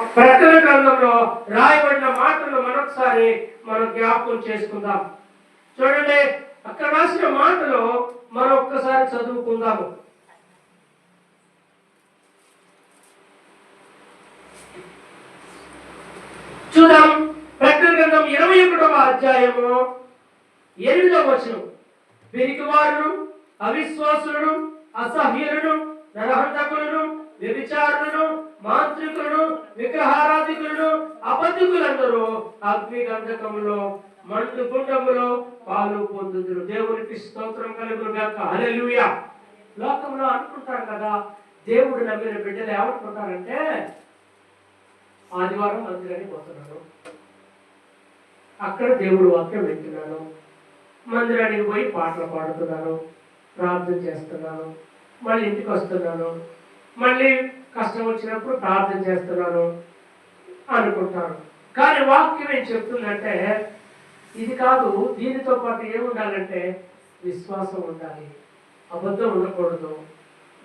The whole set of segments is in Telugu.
ప్రకటన గ్రంథంలో రాయబడిన మాటలు మరొకసారి మనం జ్ఞాపకం చేసుకుందాం. చూడండి అక్కడ రాసిన మాటలు మనం ఒక్కసారి చదువుకుందాము. చూద్దాం ప్రకటన గ్రంథం ఇరవై ఒకటవ అధ్యాయము ఎనిమిదవ వచనం. పిరికివారును అవిశ్వాసులను అసహ్యులను నరహంతకులను యాజకులందరూ అగ్ని గంధకములో మండు గుండములో పాలు పొందుదురు. దేవునికి స్తోత్రం కలుగురు గాక హల్లెలూయా. లోకంలో అనుకుంటారు కదా దేవుడు నమ్మిన బిడ్డలు ఏమనుకుంటారంటే ఆదివారం మందిరానికి పోతున్నాను అక్కడ దేవుడు వాక్యం వింటున్నాను మందిరానికి పోయి పాటలు పాడుతున్నాను ప్రార్థన చేస్తున్నాను మళ్ళీ ఇంటికి వస్తున్నాను. మళ్ళీ కష్టం వచ్చినప్పుడు ప్రార్థన చేస్తున్నాను. అనుకుంటాను. కానీ వాక్యం ఏం చెప్తుందంటే ఇది కాదు దీనితో పాటు ఏముండాలంటే విశ్వాసం ఉండాలి. అబద్ధం ఉండకూడదు.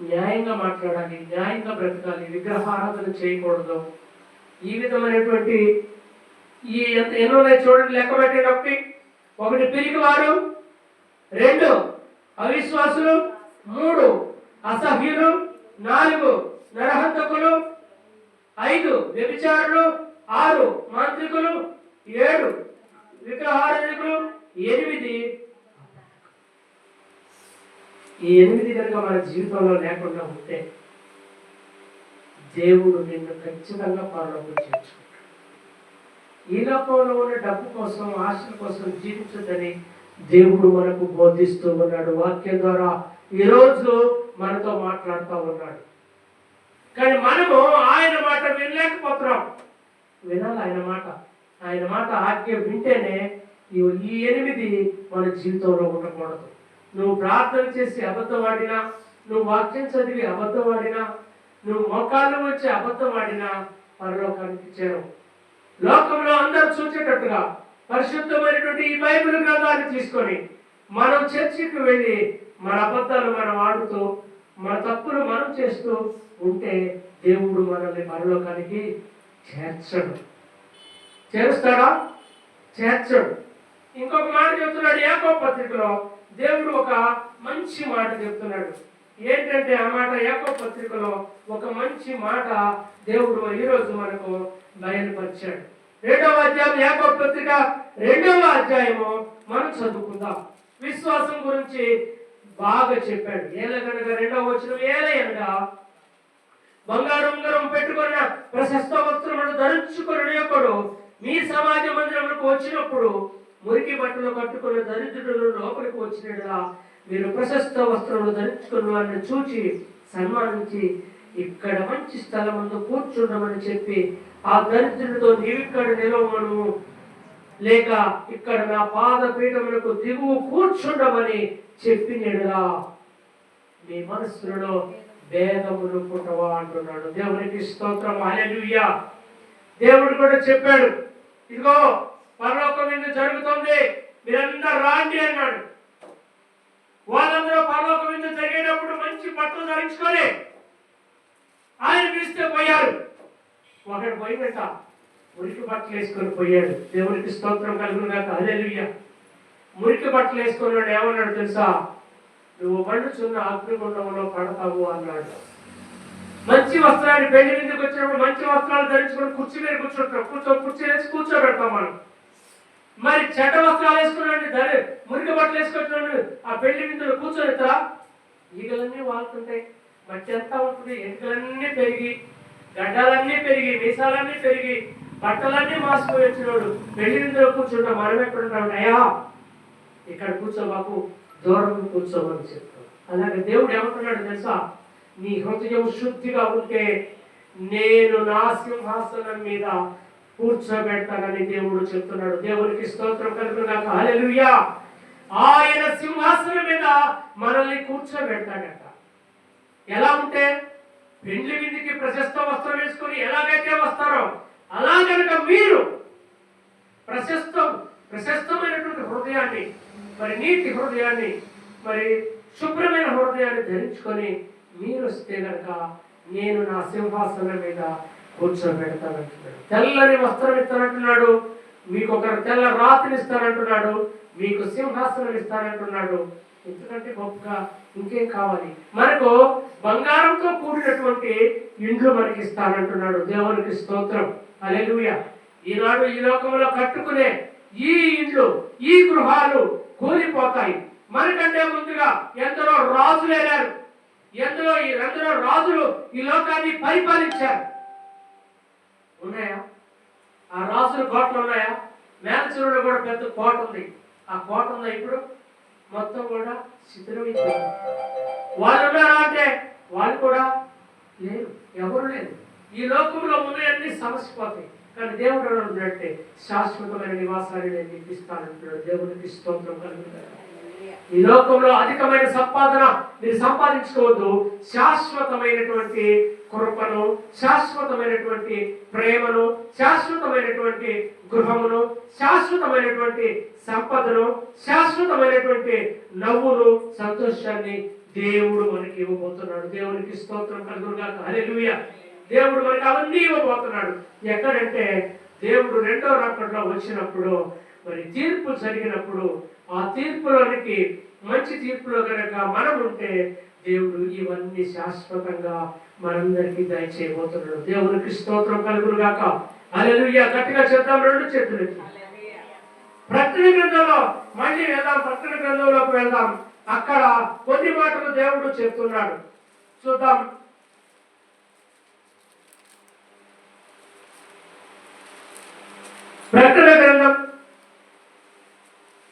న్యాయంగా మాట్లాడాలి న్యాయంగా బ్రతకాలి విగ్రహారాధన చేయకూడదు. ఈ విధమైనటువంటి ఈ ఎంత- ఎన్నో చూడండి లెక్క పెట్టేటప్పటి ఒకటి. పిరికివారు రెండు అవిశ్వాసులు మూడు అసహ్యులు నాలుగు నరహంతకులు ఐదు వ్యభిచారులు ఆరు మాంత్రికులు ఏడు విగ్రహారాధికులు ఎనిమిది ఈ ఎనిమిది కనుక మన జీవితంలో లేకుండా ఉంటే దేవుడు నిన్ను ఖచ్చితంగా పరలోకం చేర్చుకుంటాడు. ఈ లోకంలో ఉన్న డబ్బు కోసం ఆశల కోసం జీవించదని దేవుడు మనకు బోధిస్తూ ఉన్నాడు. వాక్యం ద్వారా ఈరోజు కానీ మనము ఆయన మాట వినలేకపోతున్నాం. వినాలి ఆయన మాట. ఆయన మాట ఆజ్ఞ వింటేనే ఈ ఈ ఎనిమిది మన జీవితంలో ఉండకూడదు. నువ్వు ప్రార్థన చేసి అబద్ధం ఆడినా నువ్వు వాక్యం చదివి అబద్ధం ఆడినా నువ్వు మోకాళ్ళు వచ్చి అబద్ధం ఆడినా పరలోకానికి చేరవు. లోకంలో అందరూ చూసేటట్టుగా పరిశుద్ధమైనటువంటి ఈ బైబిల్ గ్రంథాన్ని తీసుకొని మనం చర్చికి వెళ్ళి మన అబద్ధాలు మనం ఆడుతూ మన తప్పులు మనం చేస్తూ ఉంటే దేవుడు మనల్ని పరలోకానికి చేర్చడు. చేస్తాడా చేర్చడు. ఇంకొక మాట చెప్తున్నాడు ఏకో పత్రికలో. దేవుడు ఒక మంచి మాట చెప్తున్నాడు. ఏంటంటే ఆ మాట ఏకో పత్రికలో ఒక మంచి మాట దేవుడు ఈరోజు మనకు బయలుపరిచాడు. రెండవ అధ్యాయం ఏకో పత్రిక రెండవ అధ్యాయము మనం చదువుకుందాం. విశ్వాసం గురించి బాగా చెప్పాడు. ఏలగనగా రెండవ వచ్చిన ఏలయనగా బంగారు ఉంగరం పెట్టుకున్న ప్రశస్త వస్త్రములు ధరించుకుని ఒకడు మీ సమాజ మందిరములకు వచ్చినప్పుడు మురికి బట్టలు కట్టుకున్న దరిద్రుడు లోపలికి వచ్చినట్టుగా మీరు ప్రశస్త వస్త్రములు ధరించుకున్న వారిని చూచి సన్మానించి ఇక్కడ మంచి స్థలం ముందు కూర్చుండమని చెప్పి ఆ దరిద్రుడితో నీవిక్కడ నిలవమను లేక ఇక్కడ నా పాదపీఠములకు దిగువ కూర్చుండమని చెప్పినడుగా మీ మనస్సులలో భేదములు పుట్టవా అంటున్నాడు. దేవునికి స్తోత్రం. హల్లెలూయా. దేవుడు కూడా చెప్పాడు ఇదిగో పరలోకం మీద జరుగుతుంది? మీరందరూ రాండి అన్నాడు. వాళ్ళందరూ పరలోకం ఎందుకు జరిగేటప్పుడు మంచి బట్టలు ధరించుకొని ఆయన పిలిస్తే పోయారు. ఒకడు పోయినట్ట ఉరికి బట్టలు వేసుకొని పోయాడు. దేవునికి స్తోత్రం కలుగును కాక మురికి బట్టలు వేసుకున్నాడు ఏమన్నాడు తెలుసా? నువ్వు మండుచున్న అగ్నిగుండంలో పడతావు అన్నాడు. మంచి వస్త్రాన్ని పెళ్ళి మీదకి వచ్చినప్పుడు మంచి వస్త్రాలు ధరించుకొని కుర్చీ మీద కూర్చుంటాం. కూర్చో కుర్చీ వేసి కూర్చోబెడతాం మనం. మరి చెడ్డ వస్త్రాలు వేసుకున్నాడు ధరి మురికి బట్టలు వేసుకొచ్చినాడు ఆ పెళ్ళి మీద కూర్చోబెడతారా ఈగలన్నీ వాళ్తుంటాయి. మట్టి అంతా ఉంటుంది ఎంకలన్నీ పెరిగి గడ్డాలన్నీ పెరిగి మీసాలన్నీ పెరిగి బట్టలన్నీ మాసిపోయి వచ్చినాడు పెళ్ళి మీద కూర్చుంటాం. మనం ఎక్కడ అయ్యా ఇక్కడ కూర్చోబాకు దూరం కూర్చోమని చెప్తాం అలాగే దేవుడు ఏమంటున్నాడు తెలుసా? నీ హృదయం శుద్ధిగా ఉంటే నేను నా సింహాసనం మీద కూర్చోబెడతానని దేవుడు చెప్తున్నాడు. దేవునికి స్తోత్రం కలుగునాక హలెలుయా ఆయన సింహాసనం మీద మనల్ని కూర్చోబెడతాడట. ఎలా ఉంటే పెండ్లి విందుకి ప్రశస్త వస్త్రం వేసుకొని ఎలాగైతే వస్తారో అలా కనుక మీరు ప్రశస్తం ప్రశస్తమైనటువంటి హృదయాన్ని మరి నీటి హృదయాన్ని మరి శుభ్రమైన హృదయాన్ని ధరించుకొని మీరు వస్తే కనుక నేను నా సింహాసనం మీద కూర్చోబెడతానంటున్నాడు. తెల్లని వస్త్రం ఇస్తానంటున్నాడు మీకు ఒక తెల్ల రాతిని ఇస్తానంటున్నాడు మీకు సింహాసనం ఇస్తానంటున్నాడు. ఎందుకంటే గొప్పగా ఇంకేం కావాలి? మనకు బంగారంతో కూడినటువంటి ఇండ్లు మనకి ఇస్తానంటున్నాడు దేవునికి స్తోత్రం. అలెలుయ ఈనాడు ఈ లోకంలో కట్టుకునే ఈ ఇండ్లు ఈ గృహాలు కూలిపోతాయి. మనకంటే ముందుగా ఎందరో రాజులు వెళ్ళారు. ఎందరో ఎందరో రాజులు ఈ లోకాన్ని పరిపాలించారు. ఉన్నాయా? ఆ రాజుల కోటలు ఉన్నాయా? మేనచూరుడు కూడా పెద్ద కోట ఉంది. ఆ కోట ఉందా ఇప్పుడు? మొత్తం కూడా శిథిలమైపోయింది. వాళ్ళు ఉన్నారా అంటే వాళ్ళు కూడా లేరు. ఎవరు లేరు. ఈ లోకంలో ఉన్నాయన్నీ సమస్య పోతాయి కానీ దేవుడు ఉన్నట్టే శాశ్వతమైన నివాసాన్ని నేను నిర్మిస్తానంటున్నాడు దేవుడికి స్తోత్రం కలుగుతాడు ఈ లోకంలో అధికమైన సంపాదన మీరు సంపాదించుకోవద్దు. శాశ్వతమైనటువంటి కృపను శాశ్వతమైనటువంటి ప్రేమను శాశ్వతమైనటువంటి గృహమును శాశ్వతమైనటువంటి సంపదను శాశ్వతమైనటువంటి నవ్వును సంతోషాన్ని దేవుడు మనకి ఇవ్వబోతున్నాడు. దేవునికి స్తోత్రం కలుగురుగా హల్లెలూయా. దేవుడు మనకి అవన్నీ ఇవ్వబోతున్నాడు ఎక్కడంటే దేవుడు రెండో రాకట్లో వచ్చినప్పుడు మరి తీర్పు జరిగినప్పుడు ఆ తీర్పులోనికి మంచి తీర్పులో కనుక మనం ఉంటే దేవుడు ఇవన్నీ శాశ్వతంగా మనందరికీ దయచేయబోతున్నాడు. దేవునికి స్తోత్రం కలుగురు గాక అలెలుయ్య గట్టిగా చెప్తాం రెండు చేతులకి ప్రకటన గ్రంథంలో మళ్ళీ వెళ్దాం ప్రకటన గ్రంథంలోకి వెళ్దాం. అక్కడ కొన్ని మాటలు దేవుడు చెప్తున్నాడు. చూద్దాం.